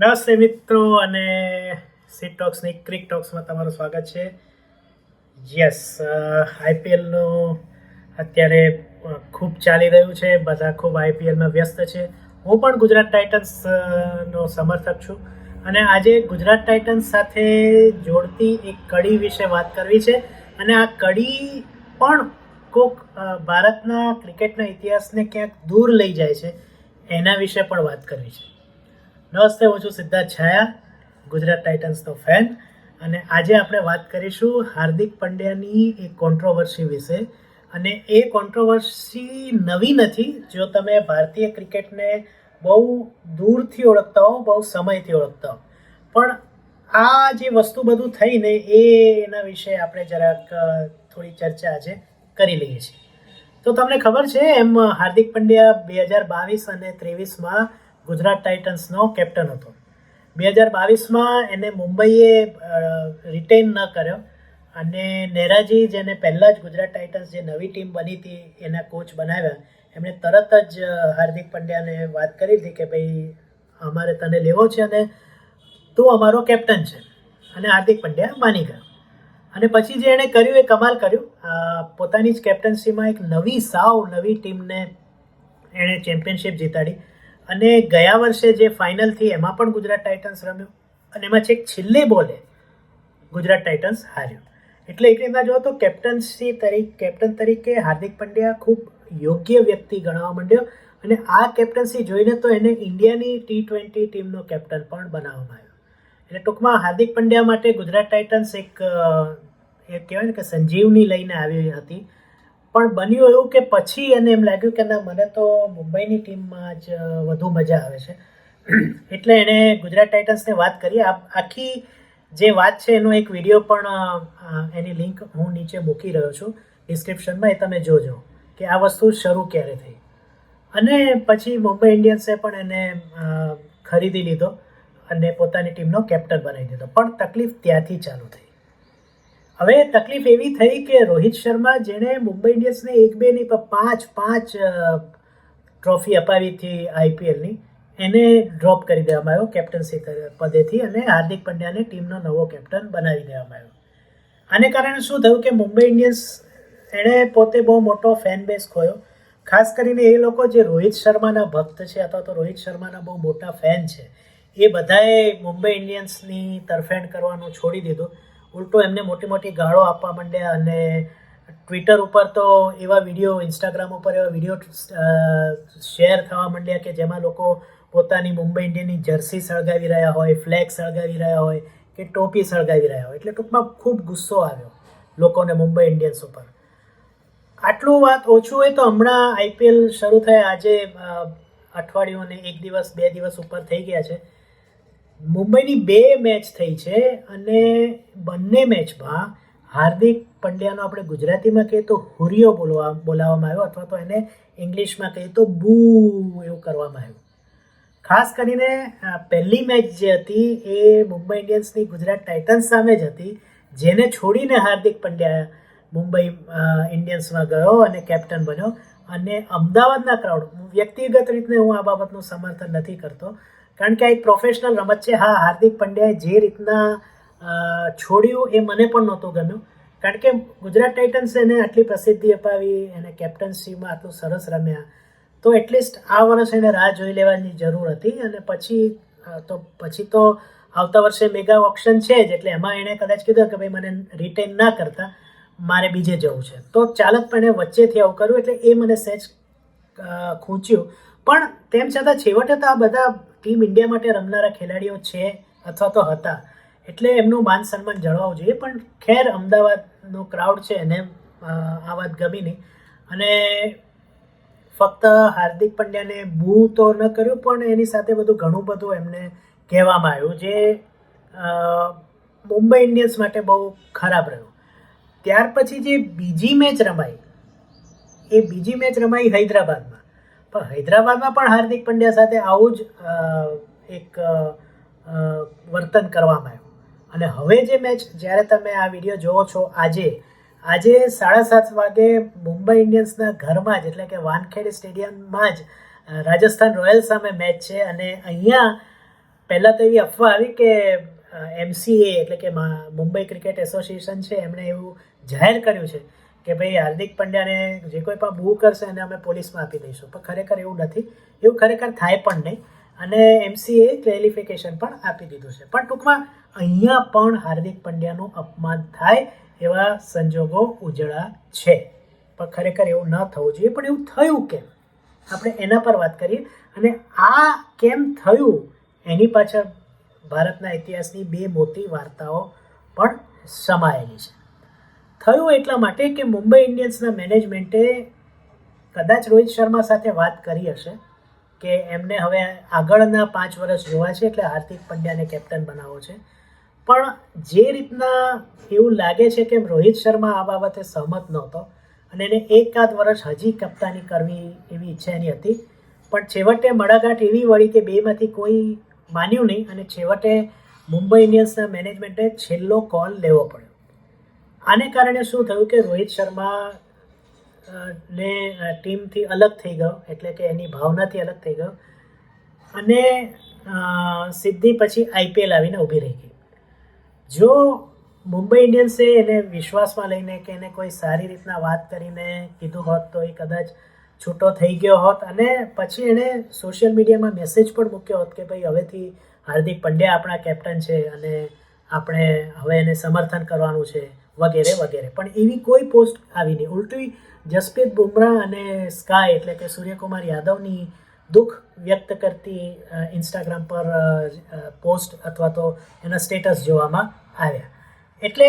નમસ્તે મિત્રો અને સીટ ટોક્સની ક્રિક ટોક્સમાં તમારું સ્વાગત છે. યસ આઈપીએલનું અત્યારે ખૂબ ચાલી રહ્યું છે. બધા ખૂબ આઈપીએલમાં વ્યસ્ત છે. હું પણ ગુજરાત ટાઇટન્સ નો સમર્થક છું. અને આજે ગુજરાત ટાઇટન્સ સાથે જોડતી એક કડી વિશે વાત કરવી છે. અને આ કડી પણ કોક ભારતના ક્રિકેટના ઇતિહાસને ક્યાંક દૂર લઈ જાય છે. એના વિશે પણ વાત કરવી છે. નમસ્તે, હું છું સિદ્ધાર્થ છાયા, ગુજરાત ટાઇટન્સનો ફેન. અને આજે આપણે વાત કરીશું હાર્દિક પંડ્યાની એક કોન્ટ્રોવર્સી વિશે. અને એ કોન્ટ્રોવર્સી નવી નથી, જો તમે ભારતીય ક્રિકેટને બહુ દૂરથી ઓળખતા હો, બહુ સમયથી ઓળખતા હો. પણ આ જે વસ્તુ બધું થઈને એ એના વિશે આપણે જરાક થોડી ચર્ચા આજે કરી લઈએ છીએ. તો તમને ખબર છે, એમ હાર્દિક પંડ્યા બે હજાર બાવીસ અને ત્રેવીસમાં ગુજરાત ટાઇટન્સનો કેપ્ટન હતો. બે હજાર બાવીસમાં એને મુંબઈએ રિટેન ન કર્યો અને નેરાજી જેને પહેલાં જ ગુજરાત ટાઇટન્સ જે નવી ટીમ બની હતી, એના કોચ બનાવ્યા. એમણે તરત જ હાર્દિક પંડ્યાને વાત કરી હતી કે ભાઈ, અમારે તને લેવો છે અને તું અમારો કેપ્ટન છે. અને હાર્દિક પંડ્યા માની ગયો. અને પછી જે એણે કર્યું એ કમાલ કર્યું. પોતાની જ કેપ્ટન્સીમાં એક નવી સાવ, નવી ટીમને એણે ચેમ્પિયનશિપ જીતાડી. અને ગયા વર્ષે જે ફાઇનલ થઈ એમાં પણ ગુજરાત ટાઇટન્સ રમ્યું અને એમાં છેક છેલ્લે બોલે ગુજરાત ટાઇટન્સ હાર્યું. એટલે એક રીતના જો તો કેપ્ટન્સી તરીકે કેપ્ટન તરીકે હાર્દિક પંડ્યા ખૂબ યોગ્ય વ્યક્તિ ગણવા માંડ્યો અને આ કેપ્ટન્સી જોઈને તો એને ઇન્ડિયાની ટી ટ્વેન્ટી ટીમનો કેપ્ટન પણ બનાવવામાં આવ્યો. એટલે ટૂંકમાં હાર્દિક પંડ્યા માટે ગુજરાત ટાઇટન્સ એક એ કહેવાય ને કે સંજીવની લઈને આવી હતી. પણ બન્યું એવું કે પછી એને એમ લાગ્યું કે ના, મને તો મુંબઈની ટીમમાં જ વધુ મજા આવે છે. એટલે એણે ગુજરાત ટાઇટન્સને વાત કરી. આખી જે વાત છે એનો એક વીડિયો પણ એની લિંક હું નીચે મૂકી રહ્યો છું. ડિસ્ક્રિપ્શનમાં એ તમે જોજો કે આ વસ્તુ શરૂ ક્યારે થઈ. અને પછી મુંબઈ ઇન્ડિયન્સે પણ એને ખરીદી લીધો અને પોતાની ટીમનો કેપ્ટન બનાવી દીધો. પણ તકલીફ ત્યાંથી ચાલુ થઈ. હવે તકલીફ એવી થઈ કે રોહિત શર્મા જેણે મુંબઈ ઇન્ડિયન્સને એક બે નહીં, પણ પાંચ પાંચ ટ્રોફી અપાવી હતી આઈપીએલની. એને ડ્રોપ કરી દેવામાં આવ્યો કેપ્ટન્સી પદેથી અને હાર્દિક પંડ્યાને ટીમનો નવો કેપ્ટન બનાવી દેવામાં આવ્યો. આને કારણે શું થયું કે મુંબઈ ઇન્ડિયન્સ એણે પોતે બહુ મોટો ફેન બેઝ ખોયો. ખાસ કરીને એ લોકો જે રોહિત શર્માના ભક્ત છે અથવા તો રોહિત શર્માના બહુ મોટા ફેન છે, એ બધાએ મુંબઈ ઇન્ડિયન્સની તરફેણ કરવાનું છોડી દીધું. ઉલટો એમને મોટી મોટી ગાળો આપવા માંડ્યા અને ટ્વિટર ઉપર તો એવા વીડિયો ઇન્સ્ટાગ્રામ ઉપર એવા વીડિયો શેર થવા માંડ્યા કે જેમાં લોકો પોતાની મુંબઈ ઇન્ડિયનની જર્સી સળગાવી રહ્યા હોય ફ્લેગ સળગાવી રહ્યા હોય કે ટોપી સળગાવી રહ્યા હોય. એટલે ટૂંકમાં ખૂબ ગુસ્સો આવ્યો લોકોને મુંબઈ ઇન્ડિયન્સ ઉપર. આટલું વાત ઓછું હોય તો હમણાં આઈપીએલ શરૂ થયા. આજે અઠવાડિયું અને એક દિવસ, બે દિવસ ઉપર થઈ ગયા છે. મુંબઈની બે મેચ થઈ છે અને બંને મેચમાં હાર્દિક પંડ્યાનો આપણે ગુજરાતીમાં કહીએ તો હુરિયો બોલવા, બોલાવવામાં આવ્યો અથવા તો એને ઇંગ્લિશમાં કહીએ તો બૂ એવું કરવામાં આવ્યું. ખાસ કરીને પહેલી મેચ જે હતી એ મુંબઈ ઇન્ડિયન્સની ગુજરાત ટાઇટન્સ સામે જ હતી, જેને છોડીને હાર્દિક પંડ્યા મુંબઈ ઇન્ડિયન્સમાં ગયો અને કેપ્ટન બન્યો. અને અમદાવાદના ક્રાઉડ વ્યક્તિગત રીતે હું આ બાબતનું સમર્થન નથી કરતો કારણ કે આ એક પ્રોફેશનલ રમત છે. હા, હાર્દિક પંડ્યાએ જે રીતના છોડ્યું એ મને પણ નહોતું ગમ્યું. કારણ કે ગુજરાત ટાઇટન્સ એને આટલી પ્રસિદ્ધિ અપાવી, એને કેપ્ટનશીમાં આટલું સરસ રમ્યા. તો એટલીસ્ટ આ વર્ષ એને રાહ જોઈ લેવાની જરૂર હતી અને પછી તો પછી તો આવતા વર્ષે મેગા ઓપ્શન છે જ. એટલે એમાં એણે કદાચ કીધું કે ભાઈ મને રિટેન ના કરતા, મારે બીજે જવું છે. તો ચાલક પણ એણે વચ્ચેથી આવું કર્યું એટલે એ મને સહેજ ખૂંચ્યું. પણ તેમ છતાં છેવટે તો આ બધા ટીમ ઇન્ડિયા માટે રમનારા ખેલાડીઓ છે અથવા તો હતા. એટલે એમનું માન સન્માન જળવાવું જોઈએ. પણ ખેર અમદાવાદનો ક્રાઉડ છે એને આ વાત ગમી નહીં અને ફક્ત હાર્દિક પંડ્યાને બૂ તો ન કર્યું, પણ એની સાથે બધું ઘણું બધું એમને કહેવામાં આવ્યું જે મુંબઈ ઇન્ડિયન્સ માટે બહુ ખરાબ રહ્યું. ત્યાર પછી જે બીજી મેચ રમાઈ, એ બીજી મેચ રમાઈ હૈદરાબાદમાં. પણ હૈદરાબાદમાં પણ હાર્દિક પંડ્યા સાથે આવું જ એક વર્તન કરવામાં આવ્યું. અને હવે જે મેચ, જ્યારે તમે આ વીડિયો જોવો છો, આજે આજે સાડા સાત વાગે મુંબઈ ઇન્ડિયન્સના ઘરમાં જ, એટલે કે વાનખેડે સ્ટેડિયમમાં જ રાજસ્થાન રોયલ્સ સામે મેચ છે. અને અહીંયા પહેલાં તો એવી અફવા આવી કે એમસીએ એટલે કે મુંબઈ ક્રિકેટ એસોસિએશન છે, એમણે એવું જાહેર કર્યું છે. કે ભાઈ હાર્દિક પંડ્યાને જે કોઈ પણ બૂ કરશે એને અમે પોલીસમાં આપી દઈશું. પણ ખરેખર એવું નથી. એવું ખરેખર થાય પણ નહીં. અને એમસીએ ક્લેરિફિકેશન પણ આપી દીધું છે. પણ ટૂંકમાં અહીંયા પણ હાર્દિક પંડ્યાનું અપમાન થાય એવા સંજોગો ઉજળા છે. પણ ખરેખર એવું ન થવું જોઈએ. પણ એવું થયું કેમ? આપણે એના પર વાત કરીએ. અને આ કેમ થયું? એની પાછળ ભારતના ઇતિહાસની બે મોટી વાર્તાઓ પણ સમાયેલી છે. થયું એટલા માટે કે મુંબઈ ઇન્ડિયન્સના મેનેજમેન્ટે કદાચ રોહિત શર્મા સાથે વાત કરી હશે કે એમને હવે આગળના પાંચ વર્ષ જોવા છે એટલે હાર્દિક પંડ્યાને કેપ્ટન બનાવવો છે. પણ જે રીતના એવું લાગે છે કે રોહિત શર્મા આ બાબતે સહમત નહોતો અને એને એકાદ વર્ષ હજી કપ્તાની કરવી એવી ઈચ્છા એની હતી, પણ છેવટે મડાગાંઠ એવી વળી કે બેમાંથી કોઈ માન્યું નહીં અને છેવટે મુંબઈ ઇન્ડિયન્સના મેનેજમેન્ટે છેલ્લો કોલ લેવો પડ્યો. આને કારણે શું થયું કે રોહિત શર્મા ને ટીમથી અલગ થઈ ગયો, એટલે કે એની ભાવનાથી અલગ થઈ ગયો. અને સિદ્ધિ પછી આઈપીએલ આવીને ઊભી રહી ગઈ. જો મુંબઈ ઇન્ડિયન્સે એને વિશ્વાસમાં લઈને કે એને કોઈ સારી રીતના વાત કરીને કીધું હોત તો એ કદાચ છૂટો થઈ ગયો હોત. અને પછી એણે સોશિયલ મીડિયામાં મેસેજ પણ મૂક્યો હોત કે ભાઈ હવેથી હાર્દિક પંડ્યા આપણા કેપ્ટન છે અને આપણે હવે એને સમર્થન કરવાનું છે. વગેરે વગેરે. પણ એવી કોઈ પોસ્ટ આવી નહીં. ઉલટી જસપ્રીત બુમરાહ અને સ્કાય એટલે કે સૂર્યકુમાર યાદવની દુઃખ વ્યક્ત કરતી ઇન્સ્ટાગ્રામ પર પોસ્ટ અથવા તો એના સ્ટેટસ જોવામાં આવ્યા. એટલે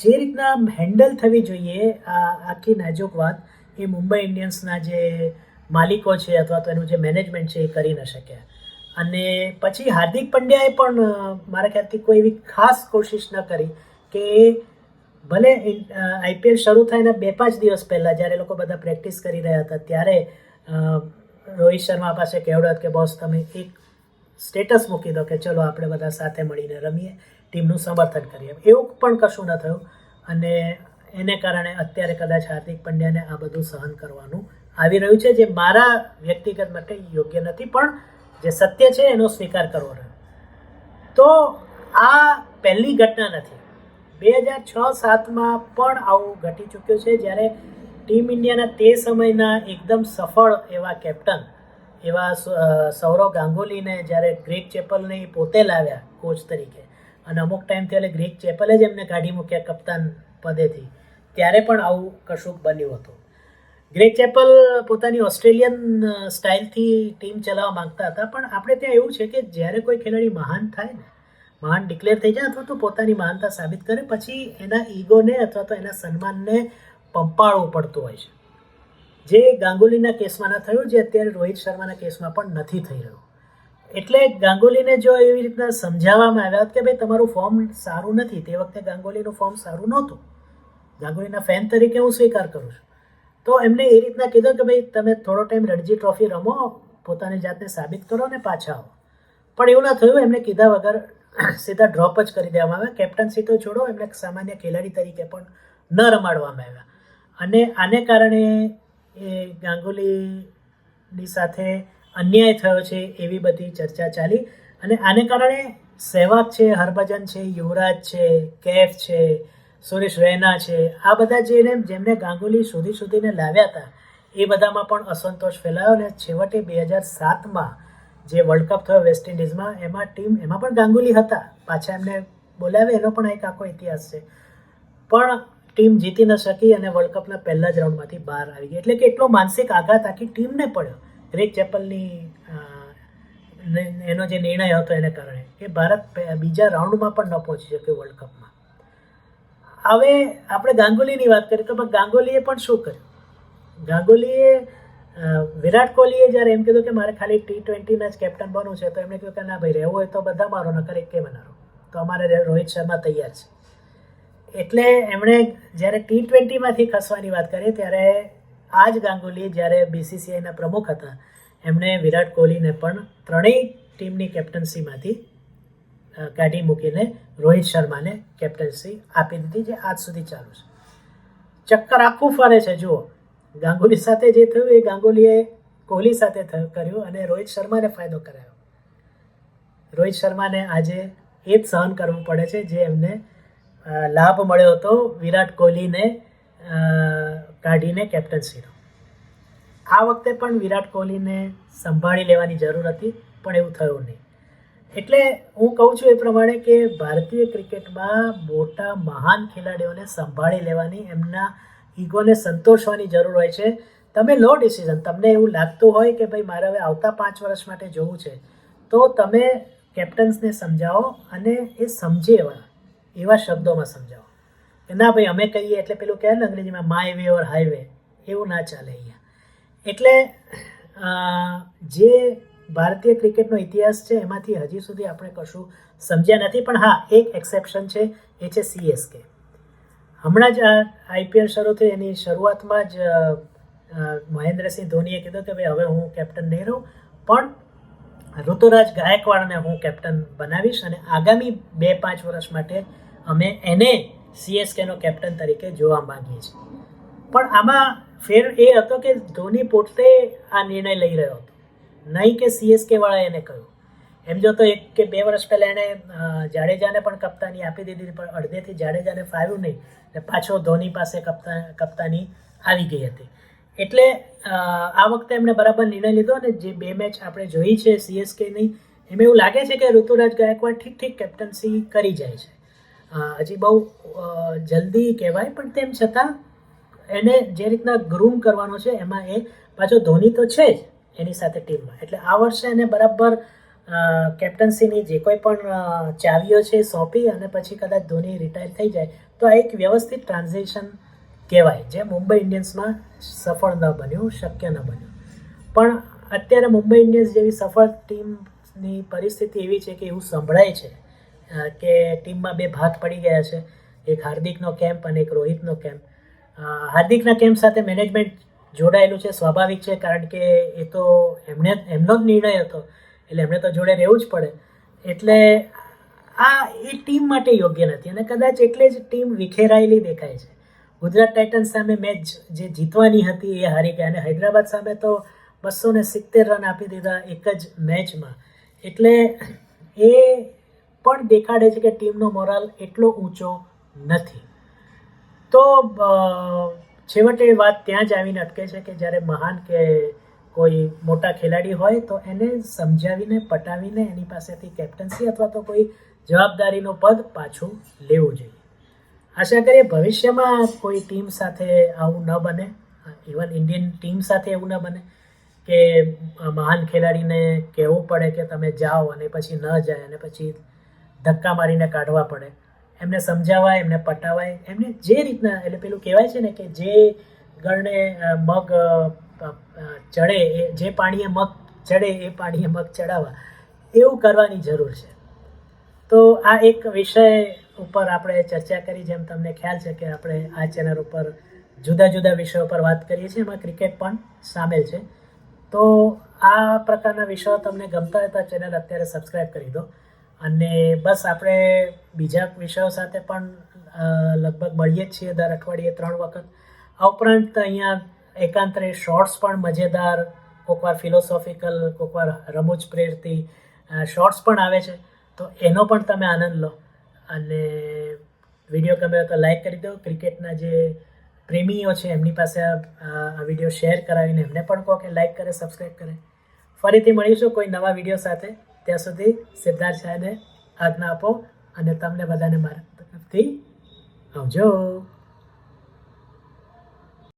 જે રીતના હેન્ડલ થવી જોઈએ, આ આખી નાજુક વાત એ મુંબઈ ઇન્ડિયન્સના જે માલિકો છે અથવા તો એનું જે મેનેજમેન્ટ છે એ કરી ન શક્યા. અને પછી હાર્દિક પંડ્યાએ પણ મારા ખ્યાલથી કોઈ એવી ખાસ કોશિશ ન કરી કે ભલે આઈપીએલ શરૂ થાય એના બે પાંચ દિવસ પહેલાં જ્યારે લોકો બધા પ્રેક્ટિસ કરી રહ્યા હતા, ત્યારે રોહિત શર્મા પાસે કહેવડત કે, બોસ, તમે એક સ્ટેટસ મૂકી દો કે ચલો આપણે બધા સાથે મળીને રમીએ, ટીમનું સમર્થન કરીએ. એવું પણ કશું ન થયું અને એને કારણે અત્યારે કદાચ હાર્દિક પંડ્યાને આ બધું સહન કરવાનું આવી રહ્યું છે, જે મારા વ્યક્તિગત માટે યોગ્ય નથી, પણ જે સત્ય છે એનો સ્વીકાર કરવો રહ્યો. તો આ પહેલી ઘટના નથી. બે હજાર છ સાતમાં પણ આવું ઘટી ચૂક્યું છે જ્યારે ટીમ ઇન્ડિયાના તે સમયના એકદમ સફળ એવા કેપ્ટન, એવા સૌરવ ગાંગુલીને જ્યારે ગ્રેક ચેપલને પોતે લાવ્યા કોચ તરીકે. અને અમુક ટાઈમથી એટલે ગ્રેક ચેપલે જ એમને કાઢી મૂક્યા કપ્તાન પદેથી. ત્યારે પણ આવું કશુંક બન્યું હતું. ગ્રેક ચેપલ પોતાની ઓસ્ટ્રેલિયન સ્ટાઇલથી ટીમ ચલાવવા માંગતા હતા, પણ આપણે ત્યાં એવું છે કે જ્યારે કોઈ ખેલાડી મહાન થાય ને મહાન ડિક્લેર થઈ જાય અથવા તો પોતાની મહાનતા સાબિત કરે, પછી એના ઈગોને અથવા તો એના સન્માનને પંપાળવું પડતું હોય છે. જે ગાંગુલીના કેસમાં ન થયું, જે અત્યારે રોહિત શર્માના કેસમાં પણ નથી થઈ રહ્યું. એટલે ગાંગુલીને જો એવી રીતના સમજાવવામાં આવ્યા કે ભાઈ તમારું ફોર્મ સારું નથી, તે વખતે ગાંગુલીનું ફોર્મ સારું નહોતું. ગાંગુલીના ફેન તરીકે હું સ્વીકાર કરું છું. તો એમને એ રીતના કીધું કે ભાઈ તમે થોડો ટાઈમ રણજી ટ્રોફી રમો, પોતાની જાતને સાબિત કરો ને પાછા આવો. પણ એવું ના થયું, એમને કીધા વગર સીધા ડ્રોપ જ કરી દેવામાં આવ્યા. કેપ્ટનસી તો છોડો, એમને સામાન્ય ખેલાડી તરીકે પણ ન રમાડવામાં આવ્યા. અને આને કારણે એ ગાંગુલીની સાથે અન્યાય થયો છે એવી બધી ચર્ચા ચાલી. અને આને કારણે સહેવાગ છે, હરભજન છે, યુવરાજ છે, કેફ છે, સુરેશ રૈના છે, આ બધા જેને જેમને ગાંગુલી સુધી સુધીને લાવ્યા હતા, એ બધામાં પણ અસંતોષ ફેલાયો. અને છેવટે બે હજાર સાતમાં જે વર્લ્ડ કપ થયો વેસ્ટ ઇન્ડિઝમાં એમાં ટીમ એમાં પણ ગાંગુલી હતા. પાછા એમને બોલાવે એનો પણ એક આખો ઇતિહાસ છે. પણ ટીમ જીતી ન શકી અને વર્લ્ડ કપના પહેલા જ રાઉન્ડમાંથી બહાર આવી ગઈ. એટલે કે એટલો માનસિક આઘાત આખી ટીમને પડ્યો. ગ્રેક ચેપલની એનો જે નિર્ણય હતો એને કારણે કે ભારત બીજા રાઉન્ડમાં પણ ન પહોંચી શક્યું વર્લ્ડ કપમાં હવે આપણે ગાંગુલીની વાત કરીએ તો ગાંગુલીએ પણ શું કર્યું? ગાંગુલીએ વિરાટ કોહલીએ જ્યારે એમ કીધું કે મારે ખાલી ટી ટ્વેન્ટીના જ કેપ્ટન બનવું છે, તો એમણે કીધું કે ના ભાઈ, રહેવું હોય તો બધા મારો નકર એક કે બનારો તો અમારે રોહિત શર્મા તૈયાર છે. એટલે એમણે જ્યારે ટી ટ્વેન્ટીમાંથી ખસવાની વાત કરી, ત્યારે આ જ ગાંગુલી જ્યારે બીસીસીઆઈના પ્રમુખ હતા, એમણે વિરાટ કોહલીને પણ ત્રણેય ટીમની કેપ્ટન્સીમાંથી કાઢી મૂકીને રોહિત શર્માને કેપ્ટન્સી આપી દીધી, જે આજ સુધી ચાલુ છે. ચક્કર આખું ફરે છે, જુઓ. ગાંગુલી સાથે જે થયું એ ગાંગુલીએ કોહલી સાથે કર્યું અને રોહિત શર્માને ફાયદો કરાયો. રોહિત શર્માને આજે એ જ સહન કરવું પડે છે જે એમને લાભ મળ્યો હતો વિરાટ કોહલીને કાઢીને કેપ્ટન્સીનો આ વખતે પણ વિરાટ કોહલીને સંભાળી લેવાની જરૂર હતી, પણ એવું થયું નહીં. એટલે હું કહું છું એ પ્રમાણે કે ભારતીય ક્રિકેટમાં મોટા મહાન ખેલાડીઓને સંભાળી લેવાની એમના ઈગોને સંતોષવાની જરૂર હોય છે. તમે લો ડિસિઝન. તમને એવું લાગતું હોય કે ભાઈ મારે હવે આવતા પાંચ વર્ષ માટે જવું છે, તો તમે કેપ્ટન્સને સમજાવો અને એ સમજે એવા એવા શબ્દોમાં સમજાવો. કે ના ભાઈ, અમે કહીએ એટલે પેલું કહે ને અંગ્રેજીમાં માય વે ઓર હાઈવે એવું ના ચાલે અહીંયા. એટલે જે ભારતીય ક્રિકેટનો ઇતિહાસ છે, એમાંથી હજી સુધી આપણે કશું સમજ્યા નથી, પણ હા, એક એક્સેપ્શન છે, એ છે સીએસકે હમણાં જ આઈપીએલ શરૂ થઈ, એની શરૂઆતમાં જ મહેન્દ્રસિંહ ધોનીએ કીધું કે ભાઈ હવે હું કેપ્ટન નહીં રહું. પણ ઋતુરાજ ગાયકવાડને હું કેપ્ટન બનાવીશ અને આગામી બે પાંચ વર્ષ માટે અમે એને સીએસકેનો કેપ્ટન તરીકે જોવા માંગીએ છીએ. પણ આમાં ફેર એ હતો કે ધોની પોતે આ નિર્ણય લઈ રહ્યો હતો. નહીં કે સીએસકે વાળાએ એને કહ્યું. એમ જો તો એક કે બે વર્ષ પહેલાં એણે જાડેજાને પણ કપ્તાની આપી દીધી પણ અડધેથી જાડેજાને ફાવ્યું નહીં. ને પાછો ધોની પાસે કપ્તા, કપ્તાની આવી ગઈ હતી. એટલે આ વખતે એમણે બરાબર નિર્ણય લીધો અને જે બે મેચ આપણે જોઈ છે સીએસકેની, એમાં એવું લાગે છે કે ઋતુરાજ ગાયકવાડ ઠીક ઠીક કેપ્ટન્સી કરી જાય છે. હજી બહુ જલ્દી કહેવાય, પણ તેમ છતાં એને જે રીતના ગ્રૂમ કરવાનો છે, એમાં એ પાછો ધોની તો છે જ એની સાથે ટીમમાં. એટલે આ વર્ષે એને બરાબર કેપ્ટન્સીની જે કોઈ પણ ચાવીઓ છે સોંપી અને પછી કદાચ ધોની રિટાયર થઈ જાય, તો આ એક વ્યવસ્થિત ટ્રાન્ઝેક્શન કહેવાય, જે મુંબઈ ઇન્ડિયન્સમાં સફળ ન બન્યું, શક્ય ન બન્યું. પણ અત્યારે મુંબઈ ઇન્ડિયન્સ જેવી સફળ ટીમની પરિસ્થિતિ એવી છે કે એવું સંભળાય છે કે ટીમમાં બે ભાગ પડી ગયા છે, એક હાર્દિકનો કેમ્પ અને એક રોહિતનો કેમ્પ હાર્દિકના કેમ્પ સાથે મેનેજમેન્ટ જોડાયેલું છે, સ્વાભાવિક છે, કારણ કે એ તો એમને એમનો જ નિર્ણય હતો. એટલે એમણે તો જોડે રહેવું જ પડે. એટલે આ એ ટીમ માટે યોગ્ય નથી અને કદાચ એટલે જ ટીમ વિખેરાયેલી દેખાય છે. ગુજરાત ટાઇટન્સ સામે મેચ જે જીતવાની હતી એ હારી ગયા અને હૈદરાબાદ સામે તો બસો ને સિત્તેર રન આપી દીધા એક જ મેચમાં. એટલે એ પણ દેખાડે છે કે ટીમનો મોરાલ એટલો ઊંચો નથી. તો છેવટે વાત ત્યાં જ આવીને અટકે છે કે જ્યારે મહાન કે કોઈ મોટા ખેલાડી હોય તો એને સમજાવીને, પટાવીને એની પાસેથી કેપ્ટન્સી અથવા તો કોઈ જવાબદારીનું પદ પાછું લેવું જોઈએ. આશા કરીએ ભવિષ્યમાં કોઈ ટીમ સાથે આવું ન બને ઇવન ઇન્ડિયન ટીમ સાથે એવું ન બને કે મહાન ખેલાડીને કહેવું પડે કે તમે જાઓ અને પછી ન જાય અને પછી ધક્કા મારીને કાઢવા પડે. એમને સમજાવાય, એમને પટાવાય, એમને જે રીતના, એટલે પેલું કહેવાય છે ને કે જે ગણને મગ ચડે એ, જે પાણીએ મગ ચડે એ પાણીએ મગ ચડાવવા. એવું કરવાની જરૂર છે. તો આ એક વિષય ઉપર આપણે ચર્ચા કરી જેમ તમને ખ્યાલ છે કે આપણે આ ચેનલ ઉપર જુદા જુદા વિષયો પર વાત કરીએ છીએ. એમાં ક્રિકેટ પણ સામેલ છે. તો આ પ્રકારના વિષયો તમને ગમતા હતા ચેનલ અત્યારે સબસ્ક્રાઈબ કરી દો. અને બસ આપણે બીજા વિષયો સાથે પણ લગભગ મળીએ જ છીએ દર અઠવાડિયે ત્રણ વખત. આ ઉપરાંત અહીંયા એકાંતરે શોર્ટ્સ પણ મજેદાર, કોકવાર ફિલોસોફિકલ, કોકવાર રમૂજ પ્રેરતી શોર્ટ્સ પણ આવે છે. તો એનો પણ તમે આનંદ લો. અને વીડિયો ગમે તો લાઈક કરી દો. ક્રિકેટના જે પ્રેમીઓ છે, એમની પાસે આ વીડિયો શેર કરાવીને એમને પણ કહો કે લાઈક કરે, સબસ્ક્રાઈબ કરે. ફરીથી મળીશું કોઈ નવા વીડિયો સાથે. ત્યાં સુધી સિદ્ધાર્થ શાહને આજ્ઞા આપો અને તમને બધાને મારા તરફથી આવજો.